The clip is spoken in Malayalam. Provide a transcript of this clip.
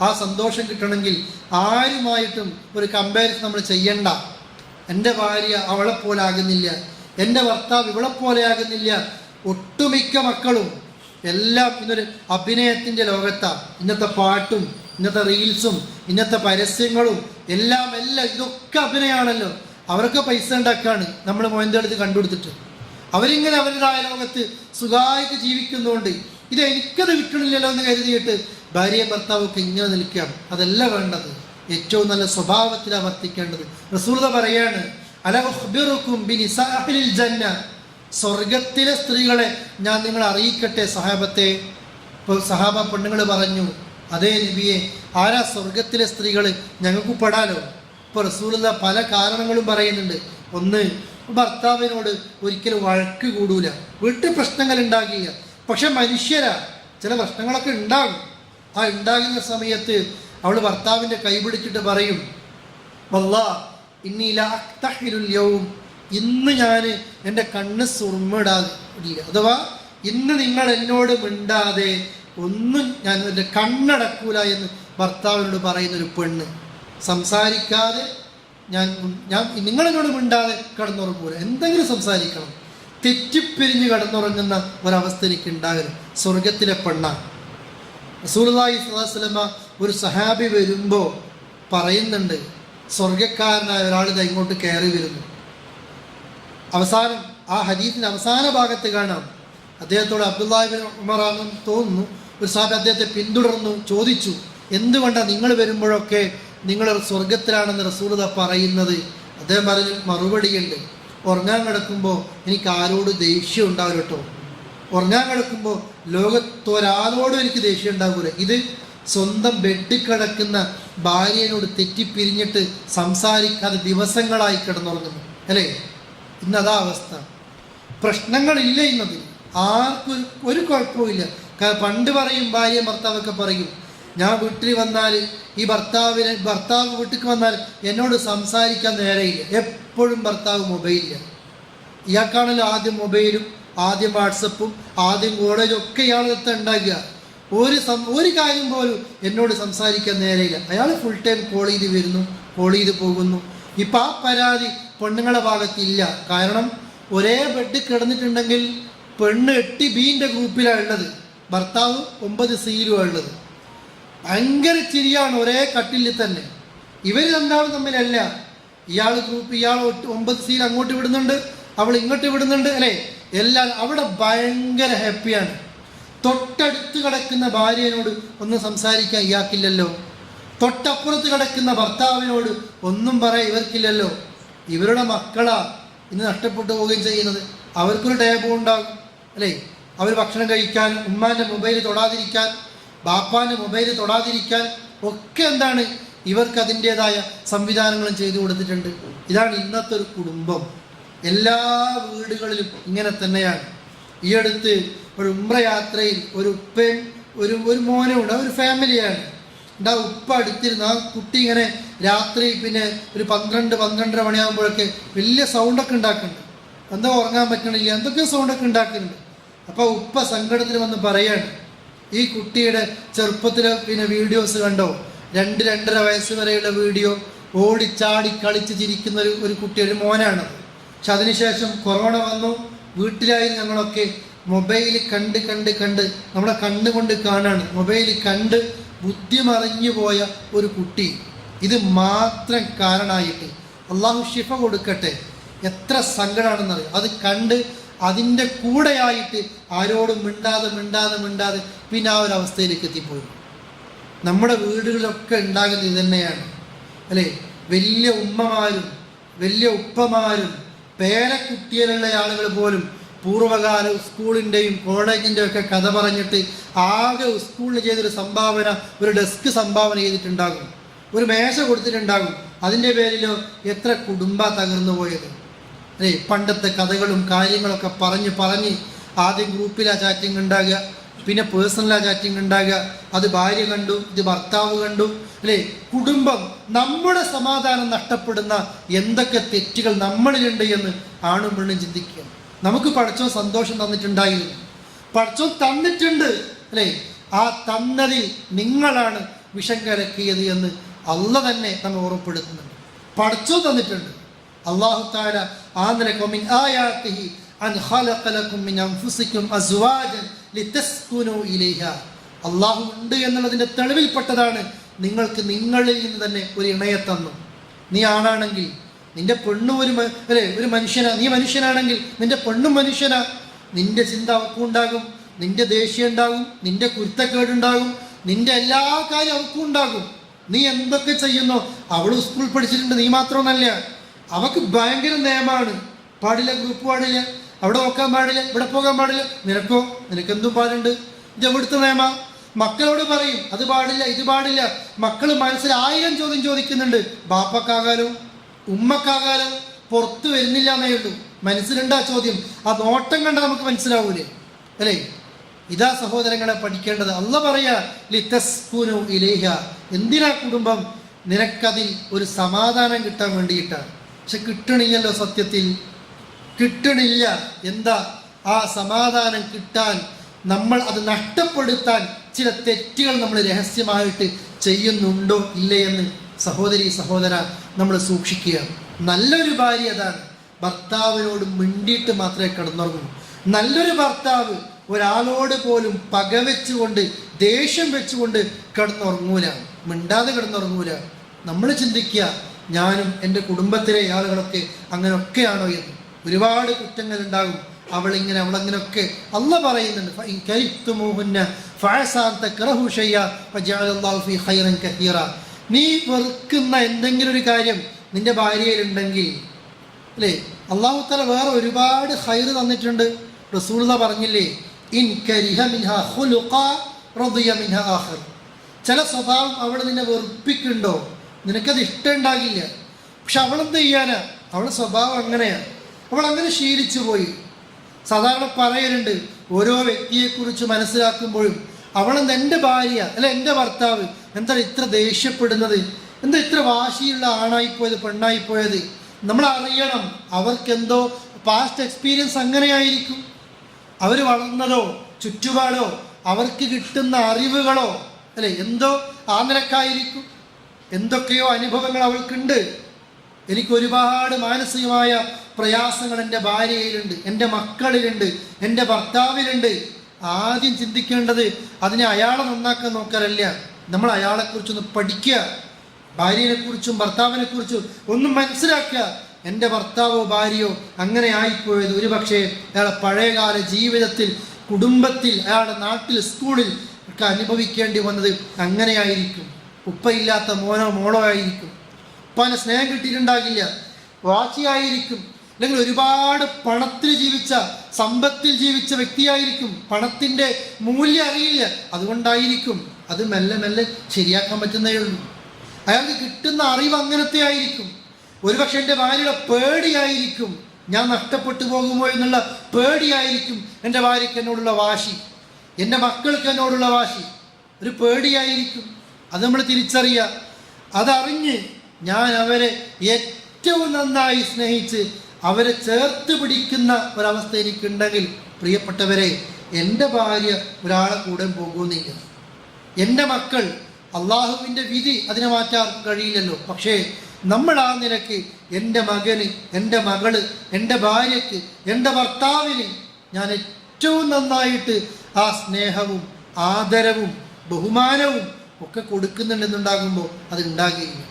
ആ സന്തോഷം കിട്ടണമെങ്കിൽ ആരുമായിട്ടും ഒരു കമ്പാരിസൺ നമ്മൾ ചെയ്യണ്ട. എന്റെ ഭാര്യ അവളെ ആകുന്നില്ല. എന്റെ ഭർത്താവ് ഇവളെ ആകുന്നില്ല. ഒട്ടുമിക്ക മക്കളും എല്ലാം ഇന്നൊരു അഭിനയത്തിന്റെ ലോകത്താണ് ഇന്നത്തെ പാട്ടും ഇന്നത്തെ റീൽസും ഇന്നത്തെ പരസ്യങ്ങളും എല്ലാം എല്ലാം ഇതൊക്കെ അഭിനയമാണല്ലോ അവർക്ക് പൈസ ഉണ്ടാക്കാണ്. നമ്മൾ മൊയന്തെടുത്ത് കണ്ടുകൊടുത്തിട്ട്. അവരിങ്ങനെ അവരുടേതായ ലോകത്ത് സുഖമായിട്ട് ജീവിക്കുന്നതുകൊണ്ട് ഇത് എനിക്കത് കിട്ടണില്ലല്ലോ എന്ന് കരുതിയിട്ട് ഭാര്യയും ഭർത്താവൊക്കെ ഇങ്ങനെ നിൽക്കാം അതല്ല വേണ്ടത്. ഏറ്റവും നല്ല സ്വഭാവത്തിലാണ് വർത്തിക്കേണ്ടത്. റസൂർത പറയാണ് സ്വർഗത്തിലെ സ്ത്രീകളെ ഞാൻ നിങ്ങളെ അറിയിക്കട്ടെ സഹാബത്തെ. ഇപ്പോൾ സഹാബ പെണ്ണുങ്ങൾ പറഞ്ഞു അതേ നബിയെ ആരാ സ്വർഗത്തിലെ സ്ത്രീകൾ ഞങ്ങൾക്ക് പെടാലോ. ഇപ്പോൾ റസൂലുള്ള പല കാരണങ്ങളും പറയുന്നുണ്ട്. ഒന്ന് ഭർത്താവിനോട് ഒരിക്കലും വഴക്ക് കൂടൂല. വീട്ടിൽ പ്രശ്നങ്ങൾ ഉണ്ടാകില്ല. പക്ഷെ മനുഷ്യരാ ചില പ്രശ്നങ്ങളൊക്കെ ഉണ്ടാകും. ആ ഉണ്ടാകുന്ന സമയത്ത് അവൾ ഭർത്താവിന്റെ കൈ പിടിച്ചിട്ട് പറയും വല്ലാ ഇന്നി അക്തഹിരുല്യവും ഇന്ന് ഞാൻ എന്റെ കണ്ണ് സുർമിടാതെ അഥവാ ഇന്ന് നിങ്ങൾ എന്നോട് മിണ്ടാതെ ഒന്നും ഞാൻ എന്റെ കണ്ണടക്കൂല എന്ന് ഭർത്താവിനോട് പറയുന്നൊരു പെണ്ണ്. സംസാരിക്കാതെ ഞാൻ ഞാൻ നിങ്ങളെന്നോട് മിണ്ടാതെ കിടന്നുറങ്ങൂല. എന്തെങ്കിലും സംസാരിക്കണം. തെറ്റിപ്പിരിഞ്ഞ് കിടന്നുറങ്ങുന്ന ഒരവസ്ഥ എനിക്ക് ഉണ്ടാകരുത് സ്വർഗത്തിലെ പെണ്ണാണ് അലൈഹി വസല്ലമ ഒരു സഹാബി വരുമ്പോൾ പറയുന്നുണ്ട് സ്വർഗക്കാരനായ ഒരാൾ ഇത് ഇങ്ങോട്ട് കയറി വരുന്നു. അവസാനം ആ ഹദീസിന്റെ അവസാന ഭാഗത്ത് കാണാം. അദ്ദേഹത്തോട് അബ്ദുല്ലാഹിബിൻ ഉമറാണെന്ന് തോന്നുന്നു. ഒരു സാബ് അദ്ദേഹത്തെ പിന്തുടർന്നു ചോദിച്ചു എന്തുകൊണ്ടാണ് നിങ്ങൾ വരുമ്പോഴൊക്കെ നിങ്ങൾ സ്വർഗത്തിലാണെന്ന് റസൂലത പറയുന്നത്? അദ്ദേഹം പറഞ്ഞു മറുപടിയുണ്ട്. ഉറങ്ങാൻ കിടക്കുമ്പോൾ എനിക്ക് ആരോട് ദേഷ്യം ഉണ്ടാവും കേട്ടോ ഉറങ്ങാൻ കിടക്കുമ്പോൾ ലോകത്തൊരാളോടും എനിക്ക് ദേഷ്യം ഉണ്ടാകൂല. ഇത് സ്വന്തം ബെഡിൽ കിടക്കുന്ന ഭാര്യനോട് തെറ്റിപ്പിരിഞ്ഞിട്ട് സംസാരിക്കാതെ ദിവസങ്ങളായി കിടന്നുറങ്ങുന്നു. അല്ലേ? ഇന്നതാ അവസ്ഥ. പ്രശ്നങ്ങളില്ല ഇന്നത് ആർക്കും ഒരു കുഴപ്പമില്ല പണ്ട് പറയും ഭാര്യ ഭർത്താവൊക്കെ പറയും ഞാൻ വീട്ടിൽ വന്നാൽ ഈ ഭർത്താവിന് ഭർത്താവ് വീട്ടിൽ വന്നാൽ എന്നോട് സംസാരിക്കാൻ നേരെയില്ല. എപ്പോഴും ഭർത്താവ് മൊബൈലില്ല ഇയാൾക്കാണല്ലോ ആദ്യം മൊബൈലും ആദ്യം വാട്സപ്പും ആദ്യം കോളേജും ഒക്കെ ഇയാളത്തെ ഉണ്ടാക്കുക ഒരു സം ഒരു കാര്യം പോലും എന്നോട് സംസാരിക്കാൻ നേരെയില്ല. അയാൾ ഫുൾ ടൈം കോൾ ചെയ്ത് വരുന്നു കോൾ ചെയ്ത് പോകുന്നു. ഇപ്പം ആ പരാതി പെണ്ണുങ്ങളെ ഭാഗത്തില്ല കാരണം ഒരേ ബെഡ് കിടന്നിട്ടുണ്ടെങ്കിൽ പെണ്ണ് എട്ടി ബീന്റെ ഗ്രൂപ്പിലാണ് ഉള്ളത്. ഭർത്താവ് ഒമ്പത് സീലുമാണ് ഉള്ളത്. ഭയങ്കര ചിരിയാണ് ഒരേ കട്ടിലിൽ തന്നെ. ഇവർ രണ്ടാളും തമ്മിലല്ല. ഇയാൾ ഗ്രൂപ്പ് ഇയാൾ ഒമ്പത് സീൽ അങ്ങോട്ട് വിടുന്നുണ്ട്. അവൾ ഇങ്ങോട്ട് വിടുന്നുണ്ട് അല്ലേ? എല്ലാം അവിടെ ഭയങ്കര ഹാപ്പിയാണ് തൊട്ടടുത്ത് കിടക്കുന്ന ഭാര്യനോട് ഒന്നും സംസാരിക്കാൻ ഇയാക്കില്ലല്ലോ തൊട്ടപ്പുറത്ത് കിടക്കുന്ന ഭർത്താവിനോട് ഒന്നും പറയാൻ ഇവർക്കില്ലല്ലോ. ഇവരുടെ മക്കളാ ഇന്ന് നഷ്ടപ്പെട്ടു പോവുകയും ചെയ്യുന്നത്. അവർക്കൊരു ടേബും ഉണ്ടാകും അല്ലേ? അവർ ഭക്ഷണം കഴിക്കാൻ ഉമ്മാന്റെ മൊബൈൽ തൊടാതിരിക്കാൻ ബാപ്പാന്റെ മൊബൈൽ തൊടാതിരിക്കാൻ ഒക്കെ എന്താണ് ഇവർക്ക് അതിന്റെതായ സംവിധാനങ്ങളും ചെയ്തു കൊടുത്തിട്ടുണ്ട്. ഇതാണ് ഇന്നത്തെ ഒരു കുടുംബം. എല്ലാ വീടുകളിലും ഇങ്ങനെ തന്നെയാണ്. ഈ അടുത്ത് ഒരു ഉമ്ര യാത്രയിൽ ഒരു ഉപ്പയും ഒരു ഒരു മോനും ഉണ്ട്. ഒരു ഫാമിലിയാണ്. ഉണ്ട് ആ ഉപ്പ അടുത്തിരുന്ന് ആ കുട്ടി ഇങ്ങനെ രാത്രി പിന്നെ ഒരു പന്ത്രണ്ട് പന്ത്രണ്ടര മണിയാകുമ്പോഴൊക്കെ വലിയ സൗണ്ടൊക്കെ ഉണ്ടാക്കുന്നുണ്ട്. എന്താ ഉറങ്ങാൻ പറ്റണില്ല. എന്തൊക്കെയോ സൗണ്ടൊക്കെ ഉണ്ടാക്കുന്നുണ്ട്. അപ്പോൾ ഉപ്പ സങ്കടത്തിൽ വന്ന് പറയാണ് ഈ കുട്ടിയുടെ ചെറുപ്പത്തിലെ പിന്നെ വീഡിയോസ് കണ്ടോ? രണ്ട് രണ്ടര വയസ്സ് വരെയുള്ള വീഡിയോ ഓടിച്ചാടി കളിച്ച് ചിരിക്കുന്ന ഒരു ഒരു കുട്ടി ഒരു മോനാണ് പക്ഷെ അതിനുശേഷം കൊറോണ വന്നു. വീട്ടിലായി ഞങ്ങളൊക്കെ മൊബൈൽ കണ്ട് കണ്ട് കണ്ട് നമ്മളെ കണ്ണുകൊണ്ട് കാണാണ്. മൊബൈൽ കണ്ട് ബുദ്ധി മറിഞ്ഞു പോയ ഒരു കുട്ടി. ഇത് മാത്രം കാരണമായിട്ട്. അള്ളാഹു ഷിഫ കൊടുക്കട്ടെ. എത്ര സങ്കടമാണെന്നറിയാം അത് കണ്ട് അതിന്റെ കൂടെയായിട്ട് ആരോടും മിണ്ടാതെ മിണ്ടാതെ മിണ്ടാതെ പിന്നെ ആ ഒരു അവസ്ഥയിലേക്ക് എത്തിപ്പോയി. നമ്മുടെ വീടുകളിലൊക്കെ ഉണ്ടാകുന്നത് ഇത് തന്നെയാണ് അല്ലേ? വലിയ ഉമ്മമാരും വലിയ ഉപ്പമാരും പേരക്കുട്ടിയിലുള്ള ആളുകൾ പോലും പൂർവകാല സ്കൂളിന്റെയും കോളേജിന്റെയും ഒക്കെ കഥ പറഞ്ഞിട്ട് ആകെ സ്കൂളിന് ചെയ്തൊരു സംഭാവന ഒരു ഡെസ്ക് സംഭാവന ചെയ്തിട്ടുണ്ടാകും. ഒരു മേശ കൊടുത്തിട്ടുണ്ടാകും. അതിന്റെ പേരിലോ എത്ര കുടുംബ തകർന്നു പോയത്. അല്ലേ? പണ്ടത്തെ കഥകളും കാര്യങ്ങളൊക്കെ പറഞ്ഞ് പറഞ്ഞ് ആദ്യം ഗ്രൂപ്പിലാ ചാറ്റിംഗ് ഉണ്ടാകുക പിന്നെ പേഴ്സണൽ ചാറ്റിംഗ് ഉണ്ടാകുക. അത് ഭാര്യ കണ്ടു ഇത് ഭർത്താവ് കണ്ടു അല്ലേ? കുടുംബം നമ്മുടെ സമാധാനം നഷ്ടപ്പെടുന്ന എന്തൊക്കെ തെറ്റുകൾ നമ്മളിലുണ്ട് എന്ന് ആണും പെണ്ണും ചിന്തിക്കുക. നമുക്ക് പഠിച്ചോ സന്തോഷം തന്നിട്ടുണ്ടായിരുന്നു. പഠിച്ചോ തന്നിട്ടുണ്ട് അല്ലേ? ആ തന്നതിൽ നിങ്ങളാണ് വിഷം കലക്കിയത് എന്ന് അല്ല തന്നെ നമ്മൾ ഓർമ്മപ്പെടുത്തുന്നുണ്ട്. പഠിച്ചോ തന്നിട്ടുണ്ട്. അള്ളാഹു താര ആ നിലയ്ക്ക് മിൻ ആയാത്തിഹി അൻ ഖലഖ ലക്കും മിൻ അൻഫുസികും അസ്വാജൻ ലിതസ്കുനു ഇലൈഹ അല്ലാഹു ഉണ്ട് എന്നുള്ളതിന്റെ തെളിവിൽപ്പെട്ടതാണ്. നിങ്ങൾക്ക് നിങ്ങളിൽ നിന്ന് തന്നെ ഒരു ഇണയെ തന്നു. നീ ആണാണെങ്കിൽ നിന്റെ പെണ്ണും ഒരു അല്ലേ ഒരു മനുഷ്യനാ നീ മനുഷ്യനാണെങ്കിൽ നിന്റെ പെണ്ണും മനുഷ്യനാ. നിന്റെ ചിന്ത അവർക്കും ഉണ്ടാകും നിന്റെ ദേഷ്യം ഉണ്ടാകും നിന്റെ കുരുത്തക്കേടുണ്ടാകും നിന്റെ എല്ലാ കാര്യവും അവക്കും ഉണ്ടാകും. നീ എന്തൊക്കെ ചെയ്യുന്നു അവൾ സ്കൂൾ പഠിച്ചിട്ടുണ്ട് നീ മാത്രമല്ല അവക്ക് ഭയങ്കര നിയമമാണ്. പാടില്ല ഗ്രൂപ്പ് പാടില്ല. അവിടെ നോക്കാൻ പാടില്ല ഇവിടെ പോകാൻ പാടില്ല. നിനക്കോ? നിനക്കെന്തും പാടുണ്ട്? ഇത് എവിടുത്തെ നിയമ? മക്കളോട് പറയും അത് പാടില്ല ഇത് പാടില്ല. മക്കൾ മനസ്സിൽ ആയിരം ചോദ്യം ചോദിക്കുന്നുണ്ട്. ബാപ്പക്കാകാലോ? ഉമ്മക്കാകാലോ? പുറത്തു വരുന്നില്ല എന്നേ ഉള്ളൂ. മനസ്സിലുണ്ട് ആ ചോദ്യം. ആ നോട്ടം കണ്ട നമുക്ക് മനസ്സിലാവൂലേ? അല്ലേ? ഇതാ സഹോദരങ്ങളെ പഠിക്കേണ്ടത്. അല്ല പറയാ ഇലേഹ. എന്തിനാ കുടുംബം? നിനക്കതിൽ ഒരു സമാധാനം കിട്ടാൻ വേണ്ടിയിട്ടാണ്. പക്ഷെ കിട്ടണില്ലല്ലോ സത്യത്തിൽ. കിട്ടണില്ല. എന്താ? ആ സമാധാനം കിട്ടാൻ നമ്മൾ അത് നഷ്ടപ്പെടുത്താൻ ചില തെറ്റുകൾ നമ്മൾ രഹസ്യമായിട്ട് ചെയ്യുന്നുണ്ടോ ഇല്ലയെന്ന് സഹോദരി സഹോദര നമ്മൾ സൂക്ഷിക്കുക. നല്ലൊരു ഭാര്യ അതാണ്. ഭർത്താവിനോട് മിണ്ടിയിട്ട് മാത്രമേ കിടന്നുറങ്ങൂ. നല്ലൊരു ഭർത്താവ് ഒരാളോട് പോലും പകവെച്ചുകൊണ്ട് ദേഷ്യം വെച്ചുകൊണ്ട് കിടന്നുറങ്ങൂല. മിണ്ടാതെ കിടന്നുറങ്ങൂല. നമ്മൾ ചിന്തിക്കുക ഞാനും എന്റെ കുടുംബത്തിലെ ആളുകളൊക്കെ അങ്ങനെയൊക്കെയാണോ എന്ന്. ഒരുപാട് കുറ്റങ്ങൾ ഉണ്ടാകും. അവളിങ്ങനെ അവളങ്ങനെയൊക്കെ അല്ല പറയുന്നുണ്ട്. നീ വെറുക്കുന്ന എന്തെങ്കിലും ഒരു കാര്യം നിന്റെ ഭാര്യയിലുണ്ടെങ്കിൽ അല്ലേ? അള്ളാഹു തല വേറെ ഒരുപാട് ഹൈർ തന്നിട്ടുണ്ട്. റസൂള്ള പറഞ്ഞില്ലേ ഇൻ കരിഹ റദിയ ആഖിർ. ചില സ്വഭാവം അവൾ നിന്നെ വെറുപ്പിക്കുന്നുണ്ടോ? നിനക്കത് ഇഷ്ടമുണ്ടാകില്ല പക്ഷെ അവളെന്ത് ചെയ്യാനാ? അവളുടെ സ്വഭാവം അങ്ങനെയാ. അവൾ അങ്ങനെ ശീലിച്ചു പോയി. സാധാരണ പറയലുണ്ട് ഓരോ വ്യക്തിയെക്കുറിച്ച് മനസ്സിലാക്കുമ്പോഴും അവളെന്ത് എന്റെ ഭാര്യ അല്ല എന്റെ ഭർത്താവ് എന്താ ഇത്ര ദേഷ്യപ്പെടുന്നത് എന്താ ഇത്ര വാശിയുള്ള ആണായിപ്പോയത് പെണ്ണായിപ്പോയത്. നമ്മൾ അറിയണം അവർക്കെന്തോ പാസ്റ്റ് എക്സ്പീരിയൻസ് അങ്ങനെയായിരിക്കും. അവർ വളർന്നതോ ചുറ്റുപാടോ അവർക്ക് കിട്ടുന്ന അറിവുകളോ അല്ലെ എന്തോ ആ നിലക്കായിരിക്കും. എന്തൊക്കെയോ അനുഭവങ്ങൾ അവൾക്കുണ്ട്. എനിക്ക് ഒരുപാട് മാനസികമായ പ്രയാസങ്ങൾ എന്റെ ഭാര്യയിലുണ്ട് എന്റെ മക്കളിലുണ്ട് എന്റെ ഭർത്താവിലുണ്ട്. ആദ്യം ചിന്തിക്കേണ്ടത് അതിനെ അയാളെ നന്നാക്കാൻ നോക്കാനല്ല. നമ്മൾ അയാളെക്കുറിച്ചൊന്ന് പഠിക്കുക ഭാര്യനെക്കുറിച്ചും ഭർത്താവിനെക്കുറിച്ചും ഒന്നും മനസ്സിലാക്കുക. എന്റെ ഭർത്താവോ ഭാര്യയോ അങ്ങനെ ആയിപ്പോയത് ഒരു പക്ഷേ അയാളെ പഴയകാല ജീവിതത്തിൽ കുടുംബത്തിൽ അയാളുടെ നാട്ടിൽ സ്കൂളിൽ ഒക്കെ അനുഭവിക്കേണ്ടി വന്നത് അങ്ങനെയായിരിക്കും. ഉപ്പയില്ലാത്ത മോനോ മോളോ ആയിരിക്കും. ഉപ്പാനെ സ്നേഹം കിട്ടിയിട്ടുണ്ടാകില്ല. വാശിയായിരിക്കും. അല്ലെങ്കിൽ ഒരുപാട് പണത്തിൽ ജീവിച്ച സമ്പത്തിൽ ജീവിച്ച വ്യക്തിയായിരിക്കും. പണത്തിന്റെ മൂല്യം അറിയില്ല. അതുകൊണ്ടായിരിക്കും അത് മെല്ലെ മെല്ലെ ശരിയാക്കാൻ പറ്റുന്നേ ഉള്ളൂ. അയാൾക്ക് കിട്ടുന്ന അറിവ് അങ്ങനത്തെ ആയിരിക്കും. ഒരുപക്ഷെ എന്റെ ഭാര്യയുടെ പേടിയായിരിക്കും. ഞാൻ നഷ്ടപ്പെട്ടു പോകുമോ എന്നുള്ള പേടിയായിരിക്കും എന്റെ ഭാര്യയ്ക്ക് എന്നോടുള്ള വാശി. എന്റെ മക്കൾക്ക് എന്നോടുള്ള വാശി. ഒരു പേടിയായിരിക്കും. അത് നമ്മൾ തിരിച്ചറിയുക അതറിഞ്ഞ് ഞാൻ അവരെ ഏറ്റവും നന്നായി സ്നേഹിച്ച് അവരെ ചേർത്ത് പിടിക്കുന്ന ഒരവസ്ഥ എനിക്കുണ്ടെങ്കിൽ പ്രിയപ്പെട്ടവരെ എന്റെ ഭാര്യ ഒരാളെ കൂടെ പോകുന്നില്ല എന്റെ മക്കൾ അള്ളാഹുവിന്റെ വിധി അതിനെ മാറ്റാൻ കഴിയില്ലല്ലോ. പക്ഷേ നമ്മൾ ആ നിലയ്ക്ക് എന്റെ മകന് എന്റെ മകൾ എന്റെ ഭാര്യയ്ക്ക് എന്റെ ഭർത്താവിന് ഞാൻ ഏറ്റവും നന്നായിട്ട് ആ സ്നേഹവും ആദരവും ബഹുമാനവും ഒക്കെ കൊടുക്കുന്നുണ്ടെന്നുണ്ടാകുമ്പോൾ അത് ഉണ്ടാകുകയില്ല.